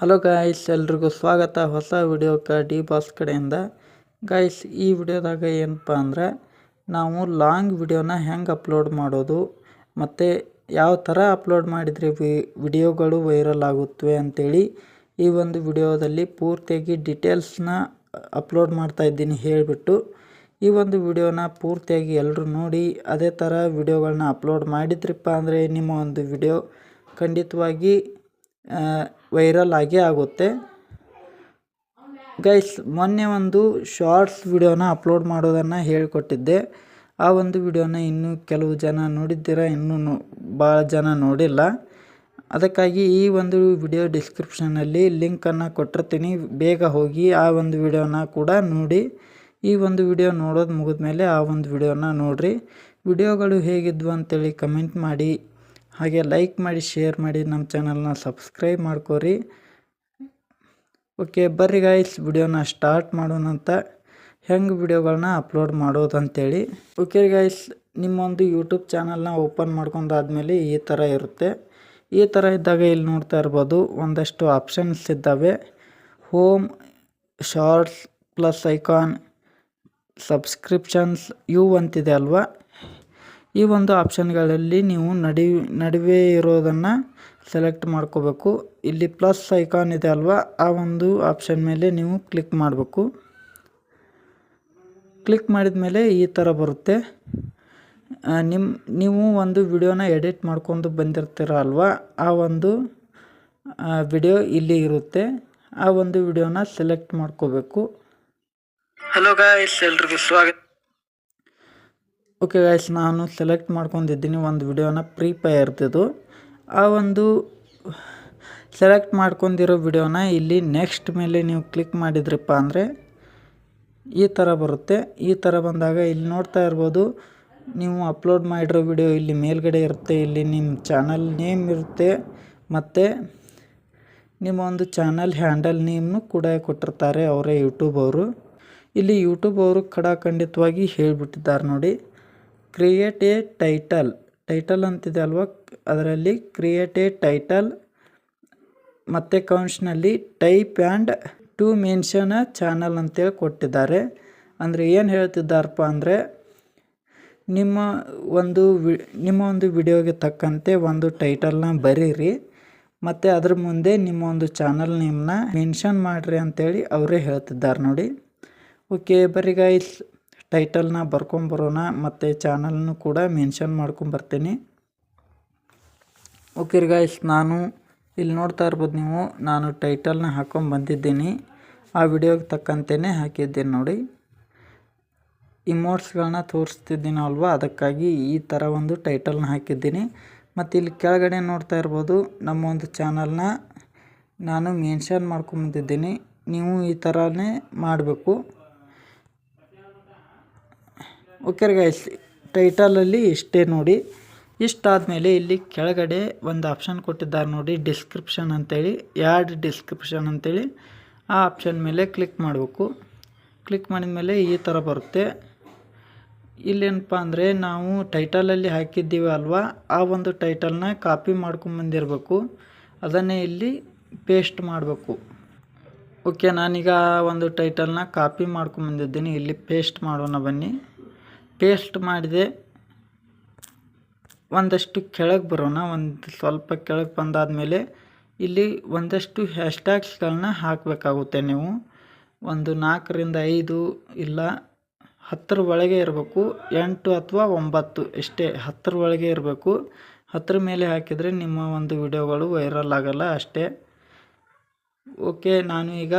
Hello guys ಎಲ್ರಿಗೂ ಸ್ವಾಗತ. ಹೊಸ ವಿಡಿಯೋಕ್ಕೆ ಡಿ ಬಾಸ್ ಕಡೆಯಿಂದ. ಗಾಯ್ಸ್ ಈ ವಿಡಿಯೋದಾಗ ಏನಪ್ಪ ಅಂದ್ರೆ, ನಾವು ಲಾಂಗ್ ವಿಡಿಯೋನ ಹೆಂಗೆ ಅಪ್ಲೋಡ್ ಮಾಡೋದು, ಮತ್ತು ಯಾವ ಥರ ಅಪ್ಲೋಡ್ ಮಾಡಿದರೆ ವಿಡಿಯೋಗಳು ವೈರಲ್ ಆಗುತ್ತವೆ ಅಂಥೇಳಿ ಈ ಒಂದು ವಿಡಿಯೋದಲ್ಲಿ ಪೂರ್ತಿಯಾಗಿ ಡಿಟೇಲ್ಸ್ನ ಅಪ್ಲೋಡ್ ಮಾಡ್ತಾ ಇದ್ದೀನಿ ಹೇಳಿಬಿಟ್ಟು. ಈ ಒಂದು ವಿಡಿಯೋನ ಪೂರ್ತಿಯಾಗಿ ಎಲ್ಲರೂ ನೋಡಿ, ಅದೇ ಥರ ವಿಡಿಯೋಗಳನ್ನ ಅಪ್ಲೋಡ್ ಮಾಡಿದ್ರಪ್ಪ ಅಂದರೆ ನಿಮ್ಮ ಒಂದು ವಿಡಿಯೋ ಖಂಡಿತವಾಗಿ ವೈರಲ್ ಆಗೇ ಆಗುತ್ತೆ. ಗೈಸ್ ಮೊನ್ನೆ ಒಂದು ಶಾರ್ಟ್ಸ್ ವಿಡಿಯೋನ ಅಪ್ಲೋಡ್ ಮಾಡೋದನ್ನು ಹೇಳಿಕೊಟ್ಟಿದ್ದೆ. ಆ ಒಂದು ವಿಡಿಯೋನ ಇನ್ನೂ ಕೆಲವು ಜನ ನೋಡಿದ್ದೀರಾ? ಇನ್ನೂ ಭಾಳ ಜನ ನೋಡಿಲ್ಲ. ಅದಕ್ಕಾಗಿ ಈ ಒಂದು ವಿಡಿಯೋ ಡಿಸ್ಕ್ರಿಪ್ಷನಲ್ಲಿ ಲಿಂಕನ್ನು ಕೊಟ್ಟಿರ್ತೀನಿ. ಬೇಗ ಹೋಗಿ ಆ ಒಂದು ವಿಡಿಯೋನ ಕೂಡ ನೋಡಿ. ಈ ಒಂದು ವಿಡಿಯೋ ನೋಡೋದು ಮುಗಿದ ಮೇಲೆ ಆ ಒಂದು ವಿಡಿಯೋನ ನೋಡಿರಿ. ವಿಡಿಯೋಗಳು ಹೇಗಿದ್ವು ಅಂತೇಳಿ ಕಮೆಂಟ್ ಮಾಡಿ. ಹಾಗೆ ಲೈಕ್ ಮಾಡಿ ಶೇರ್ ಮಾಡಿ ನಮ್ಮ ಚಾನಲ್ನ ಸಬ್ಸ್ಕ್ರೈಬ್ ಮಾಡ್ಕೋರಿ. ಓಕೆ ಬರ್ರಿ ಗಾಯ್ಸ್ ವಿಡಿಯೋನ ಸ್ಟಾರ್ಟ್ ಮಾಡೋಣ ಅಂತ. ಹೆಂಗೆ ವಿಡಿಯೋಗಳನ್ನ ಅಪ್ಲೋಡ್ ಮಾಡೋದು ಅಂತೇಳಿ ಓಕೆ ಗಾಯ್ಸ್ ನಿಮ್ಮೊಂದು ಯೂಟ್ಯೂಬ್ ಚಾನಲ್ನ ಓಪನ್ ಮಾಡ್ಕೊಂಡಾದ್ಮೇಲೆ ಈ ಥರ ಇರುತ್ತೆ. ಈ ಥರ ಇದ್ದಾಗ ಇಲ್ಲಿ ನೋಡ್ತಾ ಇರ್ಬೋದು, ಒಂದಷ್ಟು ಆಪ್ಷನ್ಸ್ ಇದ್ದಾವೆ. Home shorts plus icon subscriptions ಇವು ಅಂತಿದೆ ಅಲ್ವಾ? ಈ ಒಂದು ಆಪ್ಷನ್ಗಳಲ್ಲಿ ನೀವು ನಡಿ, ನಡುವೆ ಇರೋದನ್ನು ಸೆಲೆಕ್ಟ್ ಮಾಡ್ಕೋಬೇಕು. ಇಲ್ಲಿ ಪ್ಲಸ್ ಐಕಾನ್ ಇದೆ ಅಲ್ವಾ? ಆ ಒಂದು ಆಪ್ಷನ್ ಮೇಲೆ ನೀವು ಕ್ಲಿಕ್ ಮಾಡಬೇಕು. ಕ್ಲಿಕ್ ಮಾಡಿದ ಮೇಲೆ ಈ ಥರ ಬರುತ್ತೆ. ನಿಮ್ಮ ನೀವು ಒಂದು ವಿಡಿಯೋನ ಎಡಿಟ್ ಮಾಡ್ಕೊಂಡು ಬಂದಿರ್ತೀರ ಅಲ್ವಾ? ಆ ಒಂದು ವಿಡಿಯೋ ಇಲ್ಲಿ ಇರುತ್ತೆ. ಆ ಒಂದು ವಿಡಿಯೋನ ಸೆಲೆಕ್ಟ್ ಮಾಡ್ಕೋಬೇಕು. ಹಲೋ ಗಾಯ್ಸ್ ಎಲ್ರಿಗೂ ಸ್ವಾಗತ. ಓಕೆ ಗಾಯ್ಸ್ ನಾನು ಸೆಲೆಕ್ಟ್ ಮಾಡ್ಕೊಂಡಿದ್ದೀನಿ ಒಂದು ವಿಡಿಯೋನ ಪ್ರೀ ಇರ್ತಿದ್ದು. ಆ ಒಂದು ಸೆಲೆಕ್ಟ್ ಮಾಡ್ಕೊಂಡಿರೋ ವಿಡಿಯೋನ ಇಲ್ಲಿ ನೆಕ್ಸ್ಟ್ ಮೇಲೆ ನೀವು ಕ್ಲಿಕ್ ಮಾಡಿದ್ರಪ್ಪ ಅಂದರೆ ಈ ಥರ ಬರುತ್ತೆ. ಈ ಥರ ಬಂದಾಗ ಇಲ್ಲಿ ನೋಡ್ತಾ ಇರ್ಬೋದು, ನೀವು ಅಪ್ಲೋಡ್ ಮಾಡಿರೋ ವಿಡಿಯೋ ಇಲ್ಲಿ ಮೇಲ್ಗಡೆ ಇರುತ್ತೆ, ಇಲ್ಲಿ ನಿಮ್ಮ ಚಾನಲ್ ನೇಮ್ ಇರುತ್ತೆ, ಮತ್ತು ನಿಮ್ಮ ಒಂದು ಚಾನಲ್ ಹ್ಯಾಂಡಲ್ ನೇಮ್ನು ಕೂಡ ಕೊಟ್ಟಿರ್ತಾರೆ ಅವರೇ ಯೂಟ್ಯೂಬ್ ಅವರು. ಇಲ್ಲಿ ಯೂಟ್ಯೂಬ್ ಅವರು ಖಡಾಖಂಡಿತವಾಗಿ ಹೇಳಿಬಿಟ್ಟಿದ್ದಾರೆ ನೋಡಿ. ಕ್ರಿಯೇಟ್ ಎ ಟೈಟಲ್ ಟೈಟಲ್ ಅಂತಿದೆ ಅಲ್ವಾ? ಅದರಲ್ಲಿ ಕ್ರಿಯೇಟ್ ಎ ಟೈಟಲ್ ಮತ್ತು ಕೌನ್ಸ್ನಲ್ಲಿ type and to mention channel ಅಂತೇಳಿ ಕೊಟ್ಟಿದ್ದಾರೆ. ಅಂದರೆ ಏನು ಹೇಳ್ತಿದ್ದಾರಪ್ಪ ಅಂದರೆ, ನಿಮ್ಮ ಒಂದು ವಿ, ನಿಮ್ಮ ಒಂದು ವಿಡಿಯೋಗೆ ತಕ್ಕಂತೆ ಒಂದು ಟೈಟಲ್ನ ಬರೀರಿ, ಮತ್ತು ಅದ್ರ ಮುಂದೆ ನಿಮ್ಮ ಒಂದು ಚಾನಲ್ ನಿಮ್ಮನ್ನ ಮೆನ್ಷನ್ ಮಾಡಿರಿ ಅಂತೇಳಿ ಅವರೇ ಹೇಳ್ತಿದ್ದಾರೆ ನೋಡಿ. ಓಕೆ ಬರೀ ಗೈಸ್ ಟೈಟಲ್ನ ಬರ್ಕೊಂಬರೋಣ, ಮತ್ತು ಚಾನಲ್ನು ಕೂಡ ಮೆನ್ಷನ್ ಮಾಡ್ಕೊಂಬರ್ತೀನಿ ಓಕೆ ಗಾಯ್ಸ್ ನಾನು ಇಲ್ಲಿ ನೋಡ್ತಾ ಇರ್ಬೋದು ನೀವು, ನಾನು ಟೈಟಲ್ನ ಹಾಕೊಂಡು ಬಂದಿದ್ದೀನಿ. ಆ ವಿಡಿಯೋಗೆ ತಕ್ಕಂತೆಯೇ ಹಾಕಿದ್ದೀನಿ ನೋಡಿ. ಇಮೋಟ್ಸ್ಗಳನ್ನ ತೋರಿಸ್ತಿದ್ದೀನಿ ಅಲ್ವಾ? ಅದಕ್ಕಾಗಿ ಈ ಥರ ಒಂದು ಟೈಟಲ್ನ ಹಾಕಿದ್ದೀನಿ. ಮತ್ತು ಇಲ್ಲಿ ಕೆಳಗಡೆ ನೋಡ್ತಾ ಇರ್ಬೋದು, ನಮ್ಮ ಒಂದು ಚಾನಲ್ನ ನಾನು ಮೆನ್ಷನ್ ಮಾಡ್ಕೊಂಬಂದಿದ್ದೀನಿ ನೀವು ಈ ಥರನೇ ಮಾಡಬೇಕು. ಓಕೆ ಗೈಸ್ ಟೈಟಲಲ್ಲಿ ಇಷ್ಟೇ ನೋಡಿ. ಇಷ್ಟಾದಮೇಲೆ ಇಲ್ಲಿ ಕೆಳಗಡೆ ಒಂದು ಆಪ್ಷನ್ ಕೊಟ್ಟಿದ್ದಾರೆ ನೋಡಿ, ಡಿಸ್ಕ್ರಿಪ್ಷನ್ ಅಂತೇಳಿ. ಯಾಡ್ ಡಿಸ್ಕ್ರಿಪ್ಷನ್ ಅಂತೇಳಿ. ಆ ಆಪ್ಷನ್ ಮೇಲೆ ಕ್ಲಿಕ್ ಮಾಡಬೇಕು. ಕ್ಲಿಕ್ ಮಾಡಿದ ಮೇಲೆ ಈ ಥರ ಬರುತ್ತೆ. ಇಲ್ಲೇನಪ್ಪ ಅಂದರೆ ನಾವು ಟೈಟಲಲ್ಲಿ ಹಾಕಿದ್ದೀವಿ ಅಲ್ವಾ? ಆ ಒಂದು ಟೈಟಲ್ನ ಕಾಪಿ ಮಾಡ್ಕೊಂಬಂದಿರಬೇಕು ಅದನ್ನೇ ಇಲ್ಲಿ ಪೇಸ್ಟ್ ಮಾಡಬೇಕು. ಓಕೆ, ನಾನೀಗ ಒಂದು ಟೈಟಲ್ನ ಕಾಪಿ ಮಾಡ್ಕೊಂಬಂದಿದ್ದೀನಿ ಇಲ್ಲಿ ಪೇಸ್ಟ್ ಮಾಡೋಣ ಬನ್ನಿ. ಪೇಸ್ಟ್ ಮಾಡಿದೆ. ಒಂದಷ್ಟು ಕೆಳಗೆ ಬರೋಣ, ಒಂದು ಸ್ವಲ್ಪ ಕೆಳಗೆ ಬಂದಾದಮೇಲೆ ಇಲ್ಲಿ ಒಂದಷ್ಟು ಹ್ಯಾಶ್ಟ್ಯಾಗ್ಸ್ಗಳನ್ನ ಹಾಕಬೇಕಾಗುತ್ತೆ ನೀವು. ಒಂದು ನಾಲ್ಕರಿಂದ ಐದು ಇಲ್ಲ ಹತ್ತರ ಒಳಗೆ ಇರಬೇಕು, ಎಂಟು ಅಥವಾ ಒಂಬತ್ತು ಇಷ್ಟೇ ಹತ್ತರ ಒಳಗೆ ಇರಬೇಕು. ಹತ್ತರ ಮೇಲೆ ಹಾಕಿದರೆ ನಿಮ್ಮ ಒಂದು ವಿಡಿಯೋಗಳು ವೈರಲ್ ಆಗಲ್ಲ ಅಷ್ಟೇ. ಓಕೆ ನಾನು ಈಗ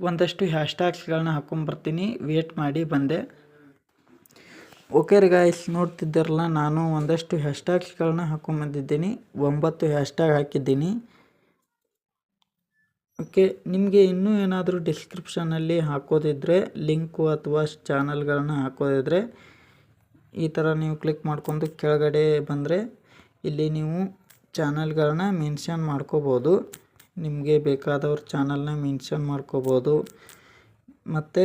ಒಂದಷ್ಟು ಹ್ಯಾಶ್ಟ್ಯಾಗ್ಸ್ಗಳನ್ನ ಹಾಕ್ಕೊಂಬರ್ತೀನಿ ವೇಟ್ ಮಾಡಿ ಬಂದೆ. ಓಕೆ ರೀ ಗಾಯ್ಸ್ ನೋಡ್ತಿದ್ದಿರಲ್ಲ, ನಾನು ಒಂದಷ್ಟು ಹ್ಯಾಶ್ಟ್ಯಾಗ್ಸ್ಗಳನ್ನ ಹಾಕೊಂಬಂದಿದ್ದೀನಿ ಒಂಬತ್ತು ಹ್ಯಾಶ್ಟ್ಯಾಗ್ ಹಾಕಿದ್ದೀನಿ. ಓಕೆ ನಿಮಗೆ ಇನ್ನೂ ಏನಾದರೂ ಡಿಸ್ಕ್ರಿಪ್ಷನಲ್ಲಿ ಹಾಕೋದಿದ್ರೆ ಲಿಂಕು ಅಥವಾ ಚಾನಲ್ಗಳನ್ನ ಹಾಕೋದಿದ್ರೆ, ಈ ಥರ ನೀವು ಕ್ಲಿಕ್ ಮಾಡ್ಕೊಂಡು ಕೆಳಗಡೆ ಬಂದರೆ, ಇಲ್ಲಿ ನೀವು ಚಾನಲ್ಗಳನ್ನ ಮೆನ್ಷನ್ ಮಾಡ್ಕೋಬೋದು. ನಿಮಗೆ ಬೇಕಾದವ್ರ ಚಾನಲ್ನ ಮೆನ್ಷನ್ ಮಾಡ್ಕೋಬೋದು. ಮತ್ತು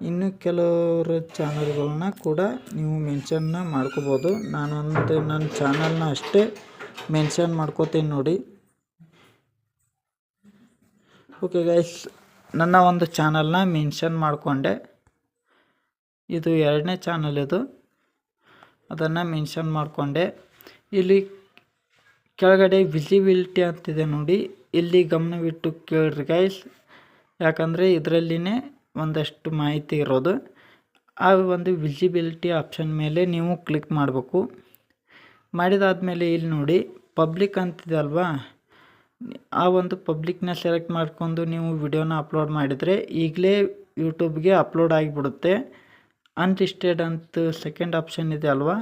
ಇನ್ನು ಕೆಲವರ ಚಾನಲ್ಗಳನ್ನ ಕೂಡ ನೀವು ಮೆನ್ಷನ್ನ ಮಾಡ್ಕೋಬೋದು. ನಾನೊಂದು ನನ್ನ ಚಾನಲ್ನ ಅಷ್ಟೇ ಮೆನ್ಷನ್ ಮಾಡ್ಕೋತೀನಿ ನೋಡಿ. ಓಕೆ ಗೈಸ್, ನನ್ನ ಒಂದು ಚಾನಲ್ನ ಮೆನ್ಷನ್ ಮಾಡಿಕೊಂಡೆ. ಇದು ಎರಡನೇ ಚಾನಲ್ ಇದು. ಅದನ್ನು ಮೆನ್ಷನ್ ಮಾಡಿಕೊಂಡೆ. ಇಲ್ಲಿ ಕೆಳಗಡೆ ವಿಸಿಬಿಲಿಟಿ ಅಂತಿದೆ ನೋಡಿ. ಇಲ್ಲಿ ಗಮನವಿಟ್ಟು ಕೇಳ್ರಿ ಗೈಸ್. ಯಾಕಂದರೆ ಇದರಲ್ಲಿನೇ ಒಂದಷ್ಟು ಮಾಹಿತಿ ಇರೋದು. ಆ ಒಂದು ವಿಸಿಬಿಲಿಟಿ ಆಪ್ಷನ್ ಮೇಲೆ ನೀವು ಕ್ಲಿಕ್ ಮಾಡಬೇಕು. ಮಾಡಿದಾದಮೇಲೆ ಇಲ್ಲಿ ನೋಡಿ ಪಬ್ಲಿಕ್ ಅಂತಿದೆ ಅಲ್ವಾ? ಆ ಒಂದು ಪಬ್ಲಿಕ್ನ ಸೆಲೆಕ್ಟ್ ಮಾಡ್ಕೊಂಡು ನೀವು ವಿಡಿಯೋನ ಅಪ್ಲೋಡ್ ಮಾಡಿದರೆ ಈಗಲೇ ಯೂಟ್ಯೂಬ್ಗೆ ಅಪ್ಲೋಡ್ ಆಗಿಬಿಡುತ್ತೆ. ಅನ್ಲಿಸ್ಟೆಡ್ ಅಂತ ಸೆಕೆಂಡ್ ಆಪ್ಷನ್ ಇದೆ ಅಲ್ವಾ?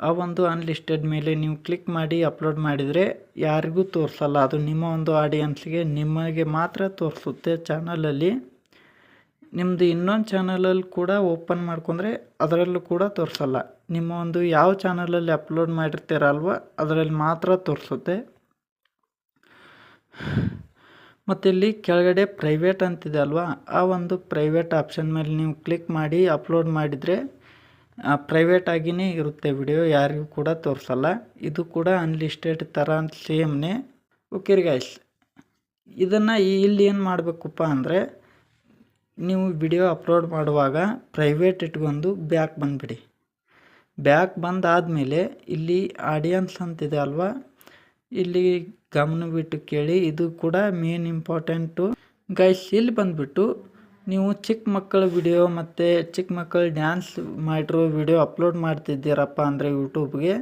ಆ ಒಂದು ಅನ್ಲಿಸ್ಟೆಡ್ ಮೇಲೆ ನೀವು ಕ್ಲಿಕ್ ಮಾಡಿ ಅಪ್ಲೋಡ್ ಮಾಡಿದರೆ ಯಾರಿಗೂ ತೋರಿಸಲ್ಲ. ಅದು ನಿಮ್ಮ ಒಂದು ಆಡಿಯನ್ಸ್ಗೆ ನಿಮಗೆ ಮಾತ್ರ ತೋರಿಸುತ್ತೆ ಚಾನಲಲ್ಲಿ ನಿಮ್ಮದು ಇನ್ನೊಂದು ಚಾನಲಲ್ಲಿ ಕೂಡ ಓಪನ್ ಮಾಡ್ಕೊಂಡ್ರೆ ಅದರಲ್ಲೂ ಕೂಡ ತೋರಿಸಲ್ಲ. ನಿಮ್ಮ ಒಂದು ಯಾವ ಚಾನಲಲ್ಲಿ ಅಪ್ಲೋಡ್ ಮಾಡಿರ್ತೀರಲ್ವ, ಅದರಲ್ಲಿ ಮಾತ್ರ ತೋರಿಸುತ್ತೆ. ಮತ್ತು ಇಲ್ಲಿ ಕೆಳಗಡೆ ಪ್ರೈವೇಟ್ ಅಂತಿದೆ ಅಲ್ವಾ, ಆ ಒಂದು ಪ್ರೈವೇಟ್ ಆಪ್ಷನ್ ಮೇಲೆ ನೀವು ಕ್ಲಿಕ್ ಮಾಡಿ ಅಪ್ಲೋಡ್ ಮಾಡಿದರೆ ಪ್ರೈವೇಟ್ ಆಗಿಯೇ ಇರುತ್ತೆ ವಿಡಿಯೋ ಯಾರಿಗೂ ಕೂಡ ತೋರಿಸಲ್ಲ. ಇದು ಕೂಡ ಅನ್ಲಿಸ್ಟೆಡ್ ಥರ ಸೇಮ್ನೇ ಓಕೆ ಗಾಯ್ಸ್ ಇದನ್ನು ಇಲ್ಲಿ ಏನು ಮಾಡಬೇಕಪ್ಪ ಅಂದರೆ ನೀವು ವಿಡಿಯೋ ಅಪ್ಲೋಡ್ ಮಾಡುವಾಗ ಪ್ರೈವೇಟ್ ಇಟ್ಕೊಂಡು ಬ್ಯಾಕ್ ಬಂದುಬಿಡಿ. ಬ್ಯಾಕ್ ಬಂದಾದಮೇಲೆ ಇಲ್ಲಿ ಆಡಿಯನ್ಸ್ ಅಂತಿದೆ ಅಲ್ವಾ? ಇಲ್ಲಿ ಗಮನ ಬಿಟ್ಟು ಕೇಳಿ, ಇದು ಕೂಡ ಮೇನ್ ಇಂಪಾರ್ಟೆಂಟು ಗೈಸ್ ಇಲ್ಲಿ ಬಂದುಬಿಟ್ಟು ನೀವು ಚಿಕ್ಕ ಮಕ್ಕಳ ವಿಡಿಯೋ ಮತ್ತು ಚಿಕ್ಕ ಮಕ್ಕಳು ಡ್ಯಾನ್ಸ್ ಮಾಡಿರೋ ವಿಡಿಯೋ ಅಪ್ಲೋಡ್ ಮಾಡ್ತಿದ್ದೀರಪ್ಪ ಅಂದರೆ ಯೂಟ್ಯೂಬ್ಗೆ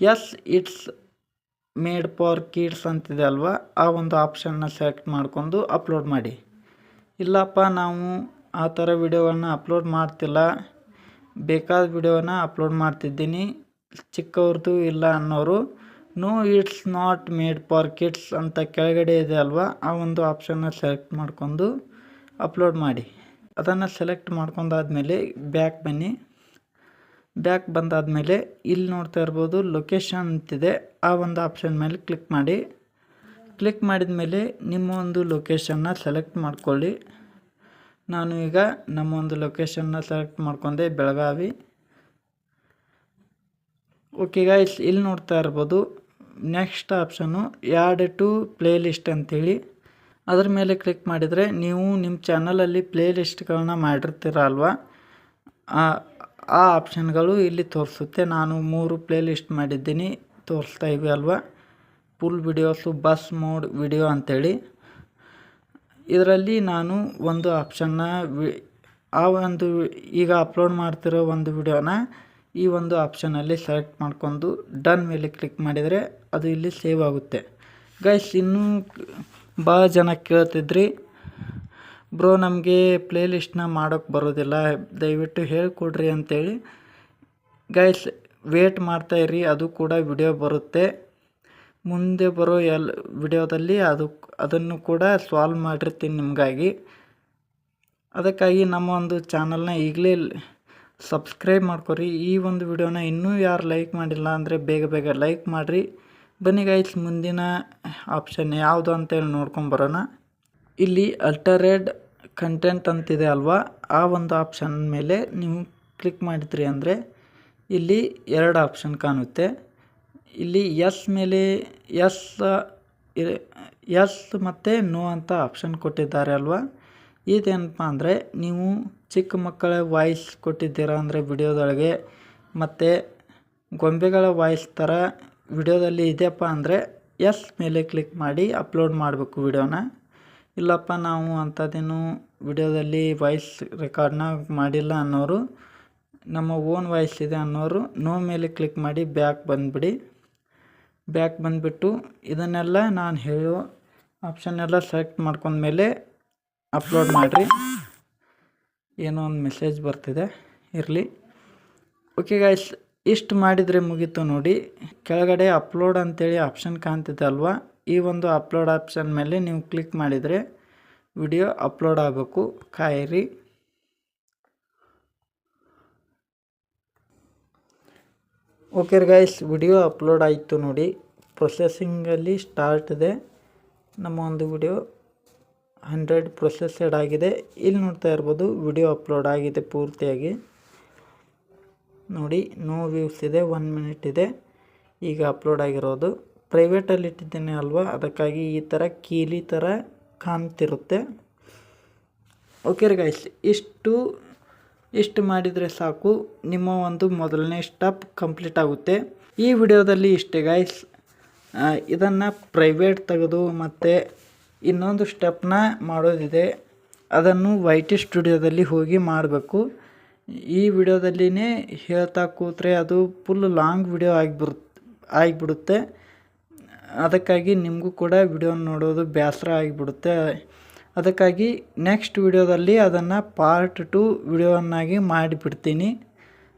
yes it's made for kids ಅಂತಿದೆ ಅಲ್ವಾ? ಆ ಒಂದು ಆಪ್ಷನ್ನ ಸೆಲೆಕ್ಟ್ ಮಾಡ್ಕೊಂಡು ಅಪ್ಲೋಡ್ ಮಾಡಿ. ಇಲ್ಲಪ್ಪ, ನಾವು ಆ ಥರ ವೀಡಿಯೋಗಳನ್ನ ಅಪ್ಲೋಡ್ ಮಾಡ್ತಿಲ್ಲ. ಬೇಕಾದ ವೀಡಿಯೋನ ಅಪ್ಲೋಡ್ ಮಾಡ್ತಿದ್ದೀನಿ. ಚಿಕ್ಕವ್ರದ್ದು ಇಲ್ಲ ಅನ್ನೋರು no it's not made for kids ಅಂತ ಕೆಳಗಡೆ ಇದೆ ಅಲ್ವಾ? ಆ ಒಂದು ಆಪ್ಷನ್ನ ಸೆಲೆಕ್ಟ್ ಮಾಡ್ಕೊಂಡು ಅಪ್ಲೋಡ್ ಮಾಡಿ. ಅದನ್ನು ಸೆಲೆಕ್ಟ್ ಮಾಡ್ಕೊಂಡಾದ್ಮೇಲೆ ಬ್ಯಾಕ್ ಬನ್ನಿ. ಬ್ಯಾಕ್ ಬಂದಾದಮೇಲೆ ಇಲ್ಲಿ ನೋಡ್ತಾ ಇರ್ಬೋದು ಲೊಕೇಶನ್ ಅಂತಿದೆ. ಆ ಒಂದು ಆಪ್ಷನ್ ಮೇಲೆ ಕ್ಲಿಕ್ ಮಾಡಿ. ಕ್ಲಿಕ್ ಮಾಡಿದ ಮೇಲೆ ನಿಮ್ಮ ಒಂದು ಲೊಕೇಶನ್ನ ಸೆಲೆಕ್ಟ್ ಮಾಡ್ಕೊಳ್ಳಿ. ನಾನು ಈಗ ನಮ್ಮ ಒಂದು ಲೊಕೇಶನ್ನ ಸೆಲೆಕ್ಟ್ ಮಾಡ್ಕೊಂಡೆ, ಬೆಳಗಾವಿ. ಓಕೆ ಗಾಯ್ಸ್ ಇಲ್ಲಿ ನೋಡ್ತಾ ಇರ್ಬೋದು. Next option add to playlist ಅಂತೇಳಿ. ಅದರ ಮೇಲೆ ಕ್ಲಿಕ್ ಮಾಡಿದರೆ ನೀವು ನಿಮ್ಮ ಚಾನಲಲ್ಲಿ ಪ್ಲೇ ಲಿಸ್ಟ್ಗಳನ್ನ ಮಾಡಿರ್ತೀರ ಅಲ್ವಾ? ಆ ಆಪ್ಷನ್ಗಳು ಇಲ್ಲಿ ತೋರಿಸುತ್ತೆ. ನಾನು ಮೂರು ಪ್ಲೇ ಲಿಸ್ಟ್ ಮಾಡಿದ್ದೀನಿ. ತೋರಿಸ್ತಾ ಇವೆ ಅಲ್ವಾ? Full videos bus mode video ಅಂಥೇಳಿ ಇದರಲ್ಲಿ ನಾನು ಒಂದು ಆಪ್ಷನ್ನ ವಿ, ಆ ಒಂದು ಈಗ ಅಪ್ಲೋಡ್ ಮಾಡ್ತಿರೋ ಒಂದು ವಿಡಿಯೋನ ಈ ಒಂದು ಆಪ್ಷನಲ್ಲಿ ಸೆಲೆಕ್ಟ್ ಮಾಡ್ಕೊಂಡು ಡನ್ ಮೇಲೆ ಕ್ಲಿಕ್ ಮಾಡಿದರೆ ಅದು ಇಲ್ಲಿ ಸೇವ್ ಆಗುತ್ತೆ. ಗೈಸ್ ಇನ್ನೂ ಭಾಳ ಜನ ಕೇಳ್ತಿದ್ರಿ. ಬ್ರೋ ನಮಗೆ ಪ್ಲೇ ಲಿಸ್ಟ್ನ ಮಾಡೋಕ್ಕೆ ಬರೋದಿಲ್ಲ. ದಯವಿಟ್ಟು ಹೇಳಿಕೊಡ್ರಿ ಅಂತೇಳಿ. ಗೈಸ್ ವೇಟ್ ಮಾಡ್ತಾಯಿರಿ ಅದು ಕೂಡ ವಿಡಿಯೋ ಬರುತ್ತೆ. ಮುಂದೆ ಬರೋ ಎಲ್ ವಿಡಿಯೋದಲ್ಲಿ ಅದು ಅದನ್ನು ಕೂಡ ಸಾಲ್ವ್ ಮಾಡಿರ್ತೀನಿ ನಿಮಗಾಗಿ. ಅದಕ್ಕಾಗಿ ನಮ್ಮ ಒಂದು ಚಾನಲ್ನ ಈಗಲೇ ಸಬ್ಸ್ಕ್ರೈಬ್ ಮಾಡ್ಕೊರಿ. ಈ ಒಂದು ವಿಡಿಯೋನ ಇನ್ನೂ ಯಾರು ಲೈಕ್ ಮಾಡಿಲ್ಲ ಅಂದರೆ ಬೇಗ ಬೇಗ ಲೈಕ್ ಮಾಡಿರಿ. ಬನ್ನಿ ಗೈಸ್ ಮುಂದಿನ ಆಪ್ಷನ್ ಯಾವುದು ಅಂತೇಳಿ ನೋಡ್ಕೊಂಬರೋಣ ಇಲ್ಲಿ ಅಲ್ಟರೇಡ್ ಕಂಟೆಂಟ್ ಅಂತಿದೆ ಅಲ್ವಾ? ಆ ಒಂದು ಆಪ್ಷನ್ ಮೇಲೆ ನೀವು ಕ್ಲಿಕ್ ಮಾಡಿದ್ರಿ ಅಂದರೆ ಇಲ್ಲಿ ಎರಡು ಆಪ್ಷನ್ ಕಾಣುತ್ತೆ. ಇಲ್ಲಿ ಎಸ್ ಮೇಲೆ ಎಸ್ ಎಸ್ ಮತ್ತು ನೋ ಅಂತ ಆಪ್ಷನ್ ಕೊಟ್ಟಿದ್ದಾರೆ ಅಲ್ವಾ? ಇದೇನಪ್ಪ ಅಂದರೆ ನೀವು ಚಿಕ್ಕ ಮಕ್ಕಳ ವಾಯ್ಸ್ ಕೊಟ್ಟಿದ್ದೀರಾ ಅಂದರೆ ವಿಡಿಯೋದೊಳಗೆ ಮತ್ತು ಗೊಂಬೆಗಳ ವಾಯ್ಸ್ ಥರ ವಿಡಿಯೋದಲ್ಲಿ ಇದೆಯಪ್ಪ ಅಂದರೆ ಎಸ್ ಮೇಲೆ ಕ್ಲಿಕ್ ಮಾಡಿ ಅಪ್ಲೋಡ್ ಮಾಡಬೇಕು ವಿಡಿಯೋನ. ಇಲ್ಲಪ್ಪ ನಾವು ಅಂಥದ್ದೇನು ವಿಡಿಯೋದಲ್ಲಿ ವಾಯ್ಸ್ ರೆಕಾರ್ಡ್ನ ಮಾಡಿಲ್ಲ ಅನ್ನೋರು, ನಮ್ಮ ಓನ್ ವಾಯ್ಸ್ ಇದೆ ಅನ್ನೋರು ನೋ ಮೇಲೆ ಕ್ಲಿಕ್ ಮಾಡಿ ಬ್ಯಾಕ್ ಬಂದುಬಿಡಿ. ಬ್ಯಾಕ್ ಬಂದುಬಿಟ್ಟು ಇದನ್ನೆಲ್ಲ ನಾನು ಹೇಳೋ ಆಪ್ಷನ್ ಎಲ್ಲ ಸೆಲೆಕ್ಟ್ ಮಾಡ್ಕೊಂಡ್ಮೇಲೆ ಅಪ್ಲೋಡ್ ಮಾಡಿರಿ. ಏನೋ ಒಂದು ಮೆಸೇಜ್ ಬರ್ತಿದೆ, ಇರಲಿ. ಓಕೆ ಗಾಯ್ಸ್ ಇಷ್ಟು ಮಾಡಿದರೆ ಮುಗೀತು ನೋಡಿ. ಕೆಳಗಡೆ ಅಪ್ಲೋಡ್ ಅಂತೇಳಿ ಆಪ್ಷನ್ ಕಾಣ್ತಿದೆ ಅಲ್ವಾ? ಈ ಒಂದು ಅಪ್ಲೋಡ್ ಆಪ್ಷನ್ ಮೇಲೆ ನೀವು ಕ್ಲಿಕ್ ಮಾಡಿದರೆ ವಿಡಿಯೋ ಅಪ್ಲೋಡ್ ಆಗಬೇಕು. ಕಾಯಿರಿ. ಓಕೆ ಗಾಯ್ಸ್ ವಿಡಿಯೋ ಅಪ್ಲೋಡ್ ಆಯಿತು ನೋಡಿ. ಪ್ರೊಸೆಸಿಂಗಲ್ಲಿ ಸ್ಟಾರ್ಟ್ ಇದೆ. ನಮ್ಮ ಒಂದು ವಿಡಿಯೋ ಹಂಡ್ರೆಡ್ ಪ್ರೊಸೆಸೆಡ್ ಆಗಿದೆ. ಇಲ್ಲಿ ನೋಡ್ತಾ ಇರ್ಬೋದು ವಿಡಿಯೋ ಅಪ್ಲೋಡ್ ಆಗಿದೆ ಪೂರ್ತಿಯಾಗಿ. ನೋಡಿ ನೋ ವ್ಯೂಸ್ ಇದೆ ಒನ್ ಮಿನಿಟ್ ಇದೆ. ಈಗ ಅಪ್ಲೋಡ್ ಆಗಿರೋದು. ಪ್ರೈವೇಟಲ್ಲಿ ಇಟ್ಟಿದ್ದೇನೆ ಅಲ್ವಾ? ಅದಕ್ಕಾಗಿ ಈ ಥರ ಕೀಲಿ ಥರ ಕಾಣ್ತಿರುತ್ತೆ. ಓಕೆ ಗೈಸ್ ಇಷ್ಟು ಇಷ್ಟು ಮಾಡಿದರೆ ಸಾಕು, ನಿಮ್ಮ ಒಂದು ಮೊದಲನೇ ಸ್ಟೆಪ್ ಕಂಪ್ಲೀಟ್ ಆಗುತ್ತೆ. ಈ ವಿಡಿಯೋದಲ್ಲಿ ಇಷ್ಟೇ ಗಾಯ್ಸ್ ಇದನ್ನು ಪ್ರೈವೇಟ್ ತೆಗೆದು ಮತ್ತು ಇನ್ನೊಂದು ಸ್ಟೆಪ್ನ ಮಾಡೋದಿದೆ. ಅದನ್ನು ವೈ ಟಿ ಸ್ಟುಡಿಯೋದಲ್ಲಿ ಹೋಗಿ ಮಾಡಬೇಕು. ಈ ವಿಡಿಯೋದಲ್ಲಿನೇ ಹೇಳ್ತಾ ಕೂತ್ರೆ ಅದು ಫುಲ್ ಲಾಂಗ್ ವಿಡಿಯೋ ಆಗಿಬಿಡುತ್ತೆ ಆಗಿಬಿಡುತ್ತೆ. ಅದಕ್ಕಾಗಿ ನಿಮಗೂ ಕೂಡ ವಿಡಿಯೋ ನೋಡೋದು ಬೇಸರ ಆಗಿಬಿಡುತ್ತೆ. ಅದಕ್ಕಾಗಿ ನೆಕ್ಸ್ಟ್ ವಿಡಿಯೋದಲ್ಲಿ ಅದನ್ನು ಪಾರ್ಟ್ ಟು ವಿಡಿಯೋವನ್ನಾಗಿ ಮಾಡಿಬಿಡ್ತೀನಿ.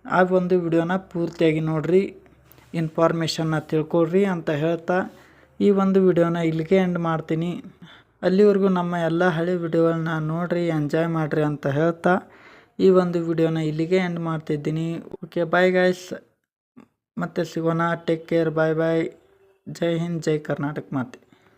ಆ ಒಂದು ವಿಡಿಯೋನ ಪೂರ್ತಿಯಾಗಿ ನೋಡಿರಿ ಇನ್ಫಾರ್ಮೇಷನ್ನ ತಿಳ್ಕೊಳ್ರಿ ಅಂತ ಹೇಳ್ತಾ ಈ ಒಂದು ವಿಡಿಯೋನ ಇಲ್ಲಿಗೆ ಎಂಡ್ ಮಾಡ್ತೀನಿ. ಅಲ್ಲಿವರೆಗೂ ನಮ್ಮ ಎಲ್ಲ ಹಳೆ ವಿಡಿಯೋಗಳನ್ನ ನೋಡಿರಿ ಎಂಜಾಯ್ ಮಾಡಿರಿ ಅಂತ ಹೇಳ್ತಾ ಈ ಒಂದು ವಿಡಿಯೋನ ಇಲ್ಲಿಗೆ ಎಂಡ್ ಮಾಡ್ತಿದ್ದೀನಿ. ಓಕೆ ಬಾಯ್ ಗಾಯ್ಸ್ ಮತ್ತೆ ಸಿಗೋಣ. ಟೇಕ್ ಕೇರ್ ಬಾಯ್ ಬಾಯ್ ಜೈ ಹಿಂದ್, ಜೈ ಕರ್ನಾಟಕ ಮಾತೆ.